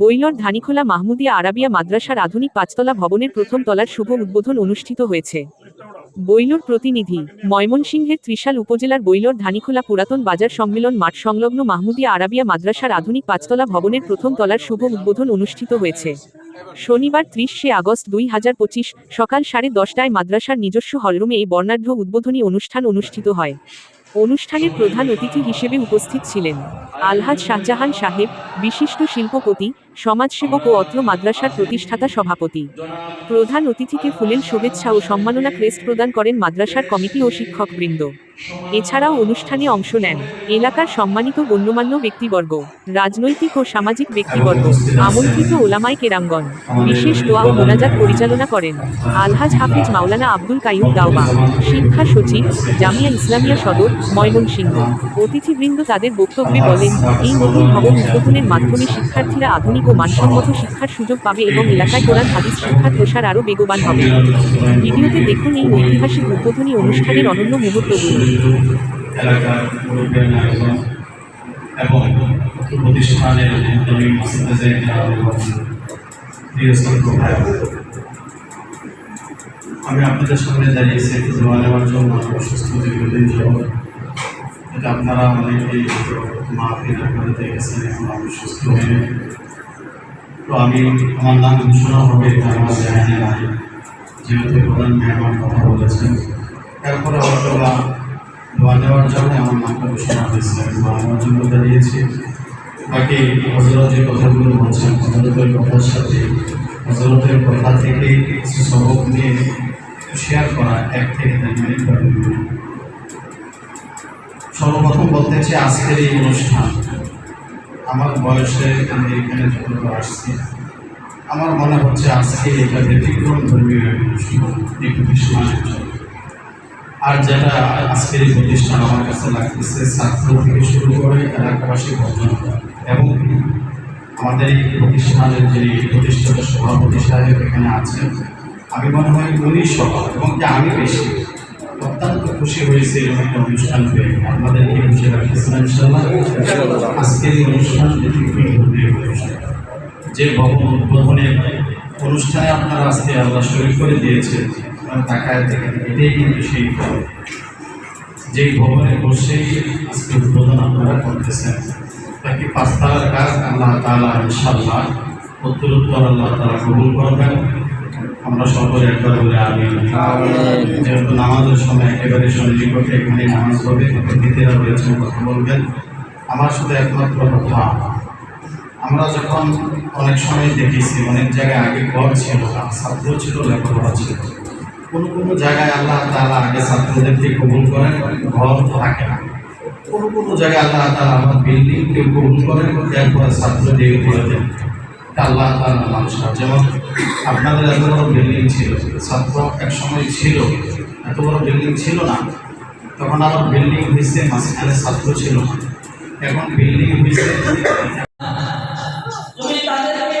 বৈলর ধানিখোলা Mahmudia Arabia মাদ্রাসার আধুনিক পাঁচতলা ভবনের প্রথম তলার শুভ উদ্বোধন অনুষ্ঠিত হয়েছে। বৈলর প্রতিনিধি ময়মনসিংহের ত্রিশাল উপজেলার বৈলর ধানিখোলা পুরাতন বাজার সম্মেলন মাঠ সংলগ্ন মাহমুদিয়া আরাবিয়া মাদ্রাসার আধুনিক পাঁচতলা ভবনের প্রথম তলার শুভ উদ্বোধন অনুষ্ঠিত হয়েছে। শনিবার ত্রিশে আগস্ট দুই হাজার পঁচিশ সকাল সাড়ে দশটায় মাদ্রাসার নিজস্ব হলরুমে এই বর্ণাঢ্য উদ্বোধনী অনুষ্ঠান অনুষ্ঠিত হয়। অনুষ্ঠানের প্রধান অতিথি হিসেবে উপস্থিত ছিলেন আলহাজ শাহজাহান সাহেব, বিশিষ্ট শিল্পপতি সমাজসেবক ও অত্র মাদ্রাসার প্রতিষ্ঠাতা সভাপতি। প্রধান অতিথিকে ফুলেল শুভেচ্ছা ও সম্মাননা ক্রেস্ট প্রদান করেন মাদ্রাসার কমিটি ও শিক্ষকবৃন্দ। এছাড়াও অনুষ্ঠানে অংশ নেন এলাকার সম্মানিত গণ্যমান্য ব্যক্তিবর্গ, রাজনৈতিক ও সামাজিক ব্যক্তিবর্গ, আমন্ত্রিত ওলামাই কেরামগণ। বিশেষ দোয়া ও মোনাজাত পরিচালনা করেন আলহাজ হাফিজ মাওলানা আব্দুল কাইয়ুম দাওবা, শিক্ষা সচিব জামিয়া ইসলামিয়া সদর, ময়মনসিংহ। অতিথিবৃন্দ তাদের বক্তব্যে বলেন, এই নতুন ভবন উদ্বোধনের মাধ্যমে শিক্ষার্থীরা আধুনিক ও মানসম্মত শিক্ষার সুযোগ পাবে এবং এলাকায় কোরআন হাদিস শিক্ষার প্রসার আরও বেগবান হবে। ভিডিওতে দেখুন এই ঐতিহাসিক উদ্বোধনী অনুষ্ঠানের অনন্য মুহূর্তগুলো। আমি আপনাদের সামনে দাঁড়িয়েছি, একটু দোয়া নেওয়ার জন্য অসুস্থ দীর্ঘদিন যাব এটা আপনারা অনেকেই মাহফিল আপনারা দেখেছেন, এখন আমি সুস্থ হয়ে তো আমি আমার নাম ঘোষণা হবে আমার জানি নাই যেহেতু প্রধান মেহমান কথা বলেছেন, তারপরে হয়তো বা দোয়া জন্য আমার নামটা ঘোষণা হয়েছে, আমি জন্য দাঁড়িয়েছি বাকি হজরত যে কথাগুলো বলছেন হজরতের কথার সাথে হজরতের কথা থেকে কিছু সবক নিয়ে শেয়ার করা এক থেকে দুই মিনিট। সর্বপ্রথম বলতে চাই, আজকের এই অনুষ্ঠান আমার বয়সে আমি এখানে যখন আসছি, আমার মনে হচ্ছে আজকে এটা ব্যতিক্রম ধর্মীয় এক অনুষ্ঠান, এই প্রতিষ্ঠানের জন্য। আর যেটা আজকের এই প্রতিষ্ঠান আমার কাছে লাগতেছে, ছাত্র থেকে শুরু করে এলাকাবাসী পর্যন্ত। এবং আমাদের এই প্রতিষ্ঠানের যিনি প্রতিষ্ঠাতা, সভাপতি সাহেব এখানে আছেন, আমি মনে হয় উনি সভা এবং কি আমি বেশি। অত্যন্ত খুশি হয়েছে এরকম রাখতেছিলাম ইনশাল্লাহ আজকের এই অনুষ্ঠান যে ভবন উদ্বোধনের অনুষ্ঠানে আপনারা আজকে আল্লাহ শরীর করে আপনারা তাকায় দেখেন, এটাই কিন্তু সেই যেই ভবনে বসেই আজকে উদ্বোধন আপনারা করতেছেন বাকি পাঁচতলার কাজ আল্লাহ তালা ইনশাল্লাহ উত্তর উত্তর আল্লাহ তালা কবুল করবেন। আমরা সকলে একবার বলে আমি যেহেতু নামাজের সময় একেবারে সন্নিকটে এখানে নামাজ হবে অতিথিরা রয়েছেন কথা বলবেন। আমার শুধু একমাত্র কথা আমরা যখন অনেক সময় দেখেছি অনেক জায়গায় আগে ঘর ছিল না ছাত্র ছিল লেখাপড়া ছিল। কোনো কোনো জায়গায় আল্লাহ তালা আগে ছাত্রদেরকে কবুল করেন ঘর থাকে না। কোনো কোনো জায়গায় আল্লাহ তালা আমার বিল্ডিংকে কবুল করেন এরপরে ছাত্র দিয়ে দিয়ে দেন আল্লাহ তালা মানুষরা যেমন আপনাদের এত বড় বিল্ডিং ছিল ছাত্র এক সময় ছিল, এত বড় বিল্ডিং ছিল না, তখন আমার বিল্ডিং হয়েছে, মাঝখানে ছাত্র ছিল না। এখন বিল্ডিং হয়েছে। তুমি তাদেরকে